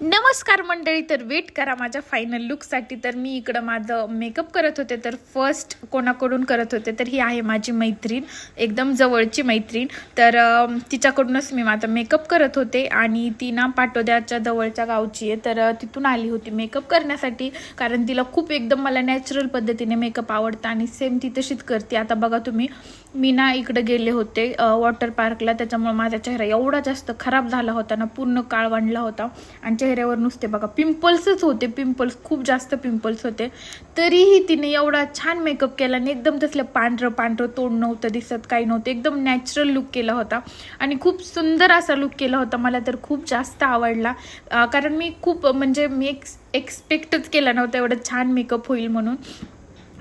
नमस्कार मंडळी तर वेट करा माझ्या फायनल लुकसाठी तर मी इकडं माझं मेकअप करत होते तर फर्स्ट कोणाकडून करत होते तर ही आहे माझी मैत्रीण एकदम जवळची मैत्रीण. तर तिच्याकडूनच मी माझा मेकअप करत होते आणि ती ना पाटोद्याच्या जवळच्या गावची आहे. तर तिथून आली होती मेकअप करण्यासाठी कारण तिला खूप एकदम मला नॅचरल पद्धतीने मेकअप आवडतं आणि सेम ती तशीच करते. आता बघा तुम्ही मी ना इकडे गेले होते वॉटर पार्कला त्याच्यामुळे माझा चेहरा एवढा जास्त खराब झाला होता ना पूर्ण काळ वाढला होता. आणि चेहऱ्यावर नुसते बघा पिंपल्सच होते पिंपल्स खूप जास्त पिंपल्स होते. तरीही तिने एवढा छान मेकअप केला आणि एकदम तसलं पांढरं पांढरं तोंड नव्हतं दिसत काही नव्हतं. एकदम नॅचरल लुक केला होता. आणि खूप सुंदर असा लुक केला होता मला तर खूप जास्त आवडला. कारण मी खूप म्हणजे मी एक्स एक्सपेक्टच केला नव्हता एवढं छान मेकअप होईल म्हणून.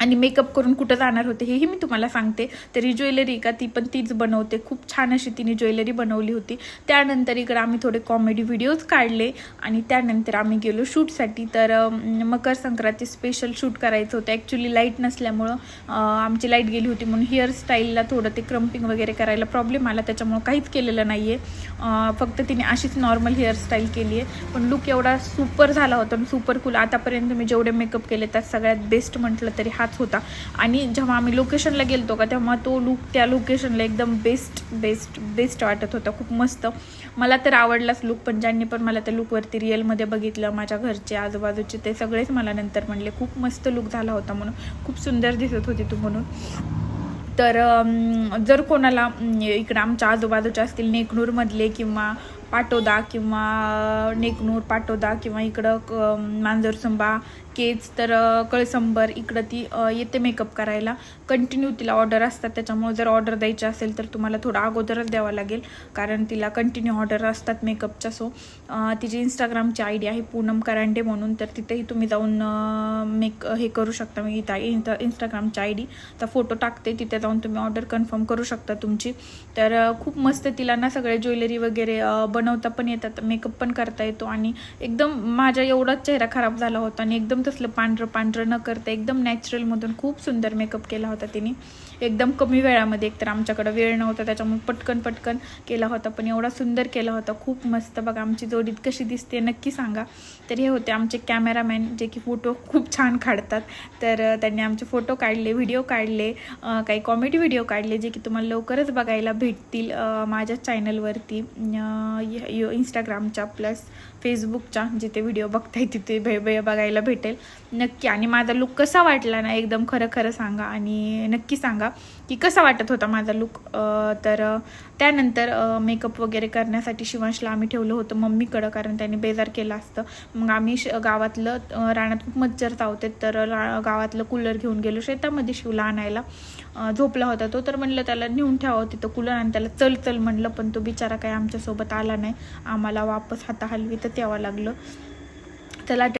आणि मेकअप करून कुठं जाणार होते हेही मी तुम्हाला सांगते. तरी ज्वेलरी का ती पण तीच बनवते. खूप छान अशी तिने ज्वेलरी बनवली होती. त्यानंतर इकडं आम्ही थोडे कॉमेडी व्हिडिओज काढले आणि त्यानंतर आम्ही गेलो शूटसाठी. तर मकर संक्रांती स्पेशल शूट करायचं होतं. ॲक्च्युली लाइट नसल्यामुळं आमची लाइट गेली होती म्हणून हेअरस्टाईलला थोडं ते क्रम्पिंग वगैरे करायला प्रॉब्लेम आला. त्याच्यामुळं काहीच केलेलं नाही आहे फक्त तिने अशीच नॉर्मल हेअरस्टाईल केली आहे. पण लुक एवढा सुपर झाला होता सुपर कूल आतापर्यंत मी जेवढे मेकअप केले त्यात सगळ्यात बेस्ट म्हटलं तरी हाच होता. आणि जेव्हा आम्ही लोकेशनला गेलतो का तेव्हा तो लुक त्या लोकेशनला एकदम बेस्ट बेस्ट बेस्ट वाटत होता. खूप मस्त. मला तर आवडलाच लुक पण ज्यांनी पण मला त्या लुकवरती रिअलमध्ये बघितलं माझ्या घरचे आजूबाजूचे ते सगळेच मला नंतर म्हणले खूप मस्त लुक झाला होता म्हणून. खूप सुंदर दिसत होती तू म्हणून. तर जर कोणाला इकडं आमच्या आजूबाजूच्या असतील नेकनूरमधले किंवा पाटोदा किंवा नेकनूर पाटोदा किंवा इकडं क- मांजरसंबा केज तर कळसंबर इकडं ती येते मेकअप करायला. कंटिन्यू तिला ऑर्डर असतात. त्याच्यामुळे जर ऑर्डर द्यायची असेल तर तुम्हाला थोडं अगोदरच द्यावं लागेल. कारण तिला कंटिन्यू ऑर्डर असतात मेकअपच्या सो तिची इंस्टाग्रामची आय डी आहे पूनम करांडे म्हणून. तर तिथेही तुम्ही जाऊन मेक हे करू शकता. मी इथं इंस्टा इंस्टाग्रामची आय डी तर फोटो टाकते. तिथे जाऊन तुम्ही ऑर्डर कन्फर्म करू शकता तुमची. तर खूप मस्त तिला ना सगळे ज्वेलरी वगैरे बन बनवता पण येतात मेकअप पण करता येतो आणि एकदम माझा एवढाच चेहरा खराब झाला होता आणि एकदम तसलं पांढरं पांढरं न करता एकदम नॅचरलमधून खूप सुंदर मेकअप केला होता तिने. एकदम कमी वेळामध्ये एकतर आमच्याकडं वेळ नव्हता त्याच्यामुळे पटकन पटकन केला होता पण एवढा सुंदर केला होता खूप मस्त. बघा आमची जोडीत कशी दिसते नक्की सांगा. तर हे होते आमचे कॅमेरामॅन जे की फोटो खूप छान काढतात. तर त्यांनी आमचे फोटो काढले व्हिडिओ काढले काही कॉमेडी व्हिडिओ काढले जे की तुम्हाला लवकरच बघायला भेटतील माझ्या चॅनलवरती इंस्टाग्रामच्या प्लस फेसबुकच्या जिथे व्हिडिओ बघताय तिथे भे भे बघायला भेटेल. नक्की. आणि माझा लुक कसा वाटला ना एकदम खरं खरं सांगा. आणि नक्की सांगा की कसा वाटत होता माझा लुक तर त्यानंतर मेकअप वगैरे करण्यासाठी शिवांशला आम्ही ठेवलं होतं मम्मीकडं कारण त्यांनी बेजार केलं असतं. मग आम्ही श गावातलं रानात खूप मच्छर चावते तर रा- गावातलं कूलर घेऊन गेलो शेतामध्ये शिवला आणायला. झोपला होता तो तर म्हणलं त्याला नेऊन ठेवावं तिथं कूलर आणि त्याला चल चल म्हणलं पण तो बिचारा काही आमच्यासोबत आला नाही. आम्हाला वापस हाता हलवी तर यावं लागलं. त्याला